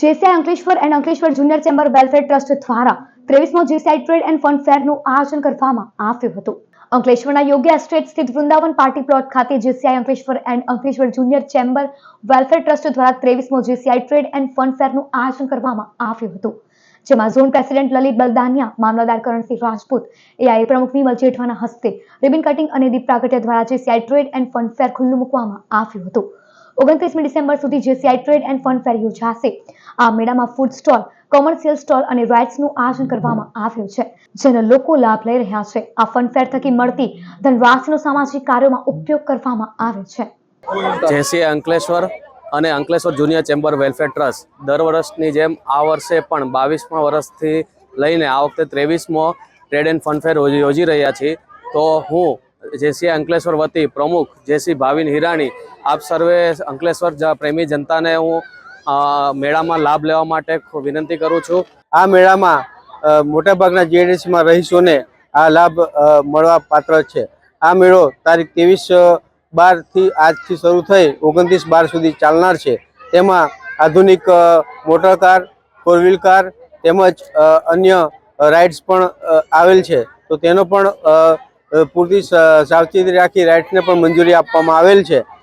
JCI Ankleshwar and Ankleshwar junior chamber welfare trust દ્વારા ત્રેવીસમો JCI trade and fund ફેરનું આયોજન કરવામાં આવ્યું હતું. અંકલેશ્વરના યોગ્ય એસ્ટેટ સ્થિત વૃંદાવન પાર્ટી પ્લોટ ખાતે JCI Ankleshwar and Ankleshwar junior chamber welfare trust દ્વારા ત્રેવીસમો જેસીઆઈ ટ્રેડ એન્ડ ફન ફેરનું આયોજન કરવામાં આવ્યું હતું. જેમાં ઝોન પ્રેસિડેન્ટ લલિત બલદાનિયા, મામલતદાર કરણસિંહ રાજપૂત, એઆઈ પ્રમુખ નિમલ જેઠવાના હસ્તે રિબિન કટિંગ અને દીપ પ્રાગટ્ય દ્વારા JCI trade and fun fair ખુલ્લું મૂકવામાં આવ્યું હતું. ઓગણત્રીસમી ડિસેમ્બર સુધી JCI trade and fun fair યોજાશે. આ મેળામાં ફૂડ સ્ટોલ, કોમર્શિયલ સ્ટોલ અને રાઇડ્સનું આયોજન કરવામાં આવ્યું છે, જેનો લોકો લાભ લઈ રહ્યા છે. આ ફન ફેર થકી મળતી ધનરાશિનો સામાજિક કાર્યોમાં ઉપયોગ કરવામાં આવે છે. જેસી અંકલેશ્વર અને Ankleshwar junior chamber welfare trust દર વર્ષની જેમ આ વર્ષે પણ બાવીસમા વર્ષથી લઈને આ વખતે ત્રેવીસમો ટ્રેડ એન્ડ ફન ફેર યોજી યોજી રહ્યા છીએ. તો હું જેસી અંકલેશ્વર વતી પ્રમુખ જેસી ભાવિન હિરાણી, આપ સર્વે અંકલેશ્વર પ્રેમી જનતાને હું મેળામાં લાભ લેવા માટે વિનંતી કરું છું. આ મેળામાં મોટાભાગના જીએડીસીમાં રહીશોને આ લાભ મળવા પાત્ર છે. આ મેળો તારીખ ત્રેવીસ બારથી આજથી શરૂ થઈ ઓગણત્રીસ બાર સુધી ચાલનાર છે. તેમાં આધુનિક motor car four wheel car તેમજ અન્ય રાઇડ્સ પણ આવેલ છે. તો તેનો પણ પૂરતી સાવચેતી રાખી રાઇડ્સને પણ મંજૂરી આપવામાં આવેલ છે.